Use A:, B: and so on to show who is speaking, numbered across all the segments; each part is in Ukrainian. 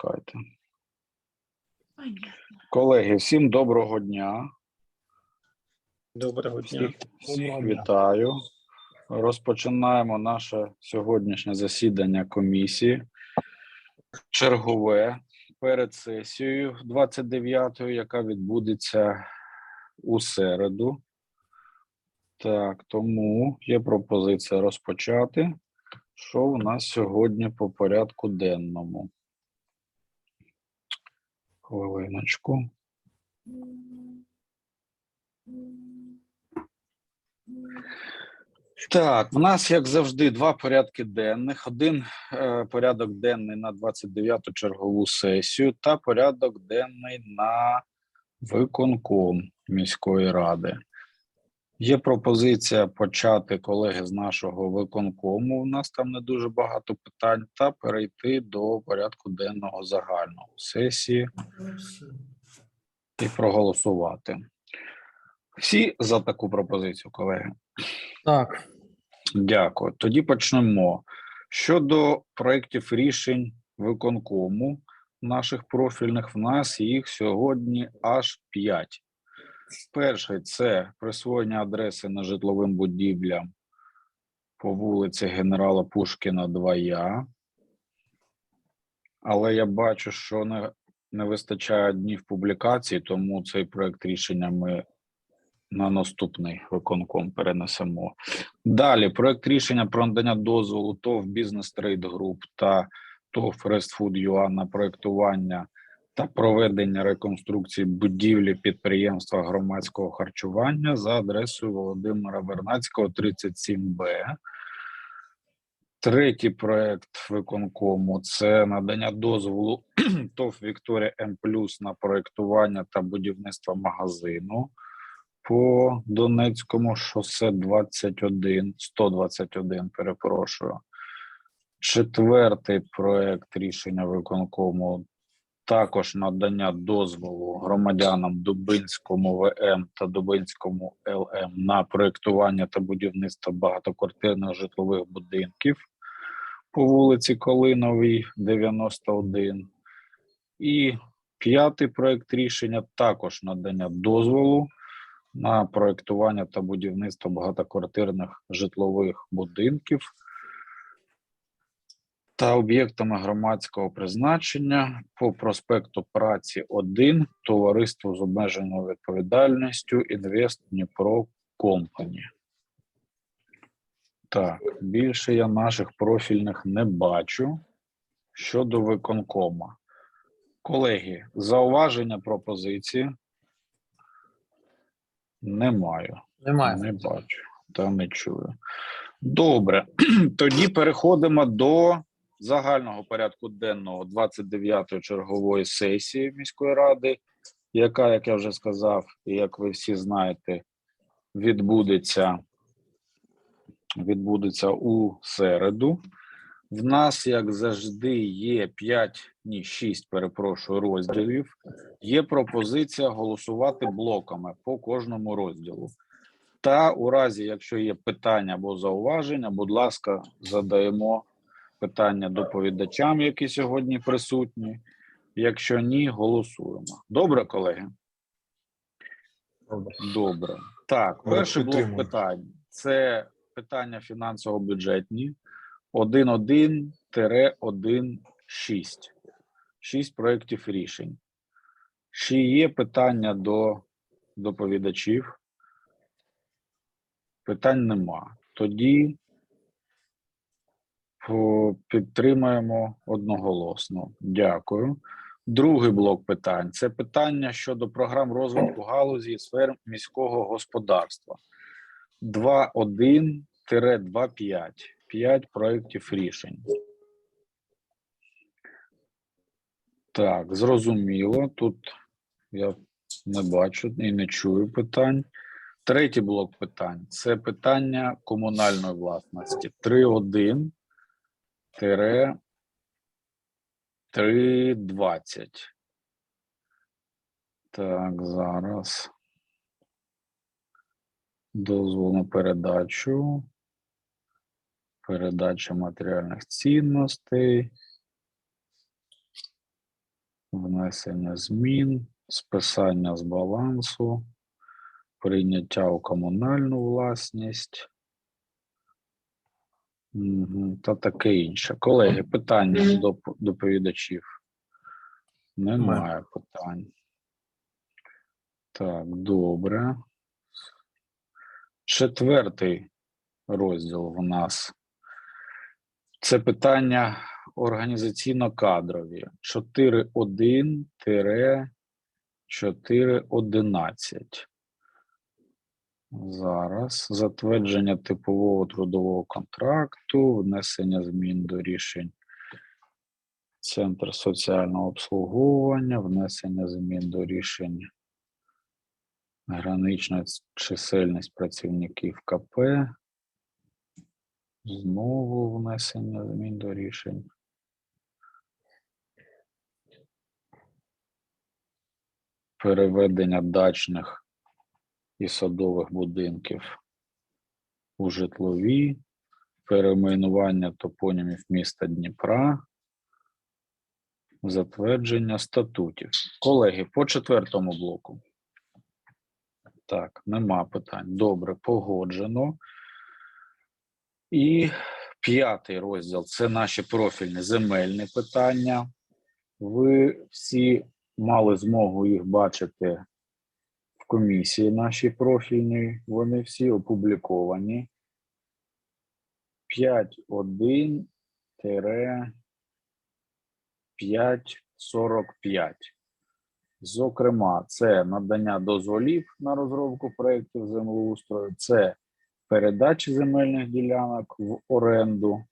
A: Чекайте. Колеги, всім доброго дня.
B: Доброго дня.
A: Всіх, всіх
B: Доброго дня.
A: вітаю. Розпочинаємо наше сьогоднішнє засідання комісії. Чергове перед сесією 29-ю, яка відбудеться у середу. Так, тому є пропозиція розпочати. Що у нас сьогодні по порядку денному? Хвилиночку. Так, в нас, як завжди, два порядки денних. Один е, порядок денний на 29-ту чергову сесію та порядок денний на виконком міської ради. Є пропозиція почати колеги з нашого виконкому. У нас там не дуже багато питань, та перейти до порядку денного загального сесії і проголосувати. Всі за таку пропозицію, колеги.
B: Так,
A: Дякую. Тоді почнемо. Щодо проєктів рішень виконкому наших профільних, в нас їх сьогодні аж 5. Перший це присвоєння адреси нежитловим будівлям по вулиці Генерала Пушкіна 2 Я. Але я бачу, що не, не вистачає днів публікації, тому цей проект рішення ми на наступний виконком перенесемо. Далі проект рішення про надання дозволу ТОВ Бізнес Трейд Груп та ТОВ Фрестфуд ЮА на проектування та проведення реконструкції будівлі підприємства громадського харчування за адресою Володимира Вернацького, 37Б. Третій проект виконкому це надання дозволу ТОВ Вікторія М на проектування та будівництво магазину по Донецькому шосе 21, 121, перепрошую. Четвертий проект рішення виконкому також надання дозволу громадянам Дубинському ВМ та Дубинському ЛМ на проектування та будівництво багатоквартирних житлових будинків по вулиці Колиновій, 91. І п'ятий проект рішення також надання дозволу на проектування та будівництво багатоквартирних житлових будинків та об'єктами громадського призначення по проспекту праці 1 товариству з обмеженою відповідальністю Інвест Дніпро Компані. Так, більше я наших профільних не бачу щодо виконкома. Колеги, зауваження пропозиції не маю.
B: немає.
A: Не бачу та не чую. Добре, тоді переходимо до загального порядку денного 29-ї чергової сесії міської ради, яка, як я вже сказав, і як ви всі знаєте, відбудеться, відбудеться у середу. В нас, як завжди, є 5, ні, 6, перепрошую, розділів. Є пропозиція голосувати блоками по кожному розділу. Та у разі, якщо є питання або зауваження, будь ласка, задаємо питання доповідачам, які сьогодні присутні. Якщо ні, голосуємо. Добре, колеги?
B: Добре.
A: Добре. Так, перший блок питань це питання фінансово-бюджетні 1.1-1.6. Шість проєктів рішень. Чи є питання до доповідачів? Питань нема. Тоді підтримаємо одноголосно. Дякую. Другий блок питань це питання щодо програм розвитку галузі і сфер міського господарства. 2.1-2.5. 5 проєктів рішень. Так, зрозуміло. Тут я не бачу і не чую питань. Третій блок питань це питання комунальної власності. 3.1 тире 3.20. Так, зараз. Дозвол на передачу. Передача матеріальних цінностей. внесення змін, списання з балансу, прийняття у комунальну власність. Та таке інше. Колеги, питання до доповідачів? Немає питань. Так, добре. Четвертий розділ в нас. Це питання організаційно-кадрові. 4.1-4.11. Зараз затвердження типового трудового контракту, внесення змін до рішень Центр соціального обслуговування, внесення змін до рішень гранична чисельність працівників КП. Знову внесення змін до рішень. Переведення дачних і садових будинків у житлові, перейменування топонімів міста Дніпра, затвердження статутів. Колеги, по четвертому блоку. Так, нема питань. Добре, погоджено. І п'ятий розділ це наші профільні земельні питання. Ви всі мали змогу їх бачити комісії нашій профільній. Вони всі опубліковані. 5.1 5.45. Зокрема, це надання дозволів на розробку проєктів землеустрою, це передачі земельних ділянок в оренду,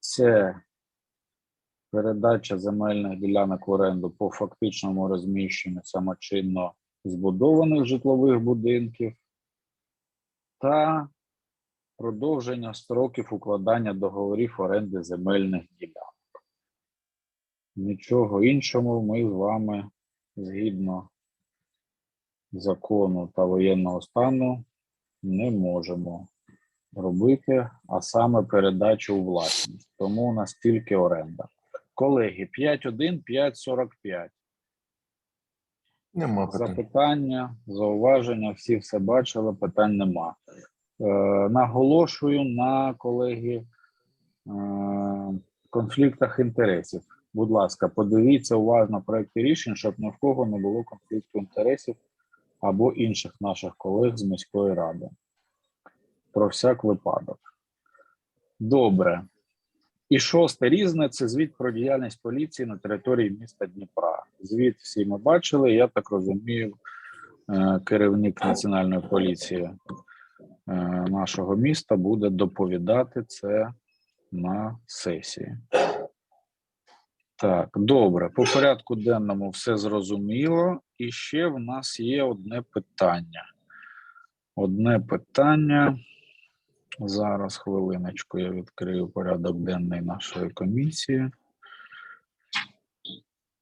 A: це передача земельних ділянок в оренду по фактичному розміщенню самочинно збудованих житлових будинків та продовження строків укладання договорів оренди земельних ділянок. Нічого іншого ми з вами згідно закону та воєнного стану не можемо робити, а саме передачу у власність. Тому у нас тільки оренда. Колеги, 5.1, 5.45.
B: Нема питань.
A: Запитання, зауваження, всі все бачили, питань нема. Е, наголошую на колеги е, конфліктах інтересів. Будь ласка, подивіться уважно проекти рішень, щоб ні в кого не було конфлікту інтересів або інших наших колег з міської ради. Про всяк випадок. Добре. І шосте різне це звіт про діяльність поліції на території міста Дніпра. Звіт всі ми бачили. Я так розумію, е, керівник національної поліції е, нашого міста буде доповідати це на сесії. Так, добре. По порядку денному все зрозуміло. І ще в нас є одне питання. Одне питання. Зараз хвилиночку я відкрию порядок денний нашої комісії.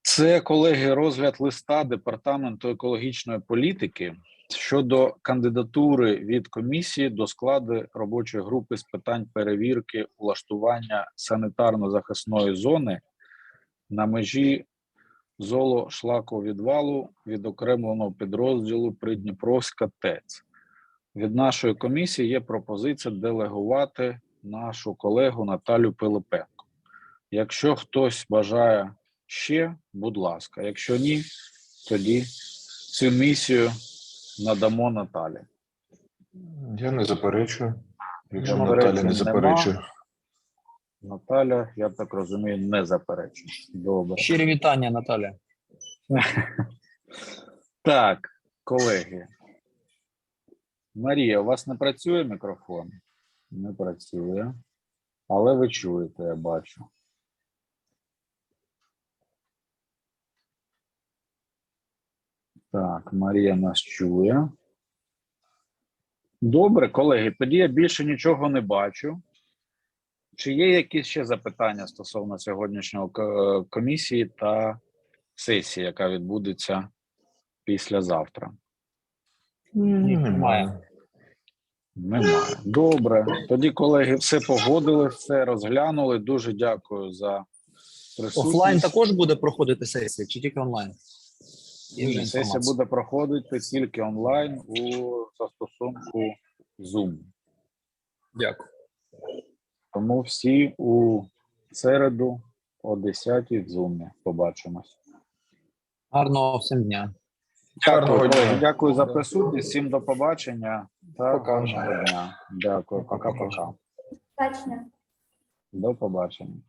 A: Це, колеги, розгляд листа Департаменту екологічної політики щодо кандидатури від комісії до складу робочої групи з питань перевірки влаштування санітарно-захисної зони на межі золо-шлаковідвалу відокремленого підрозділу Придніпровська ТЕЦ. Від нашої комісії є пропозиція делегувати нашу колегу Наталю Пилипенко. Якщо хтось бажає ще, будь ласка. Якщо ні, тоді цю місію надамо Наталі.
B: Я не заперечую. Якщо Наталя не заперечує.
A: Наталя, я так розумію, не заперечує. Добре.
C: Щирі вітання, Наталя.
A: Так, колеги. Марія, у вас не працює мікрофон? Не працює. Але ви чуєте, я бачу. Так, Марія нас чує. Добре, колеги, тоді я більше нічого не бачу. Чи є якісь ще запитання стосовно сьогоднішнього комісії та сесії, яка відбудеться післязавтра?
C: Ні,
B: Немає.
A: Немає. Добре. Тоді, колеги, все погодили, все розглянули. Дуже дякую за присутність.
C: Офлайн також буде проходити сесія, чи тільки онлайн?
A: Ні, Сесія буде проходити тільки онлайн у застосунку Zoom.
C: Дякую.
A: Тому всі у середу о 10 в Zoom побачимось.
C: Гарного всім дня.
A: Дякую, дякую за присутність. Всім до побачення
B: Пока.
A: Дякую, пока-пока. До побачення.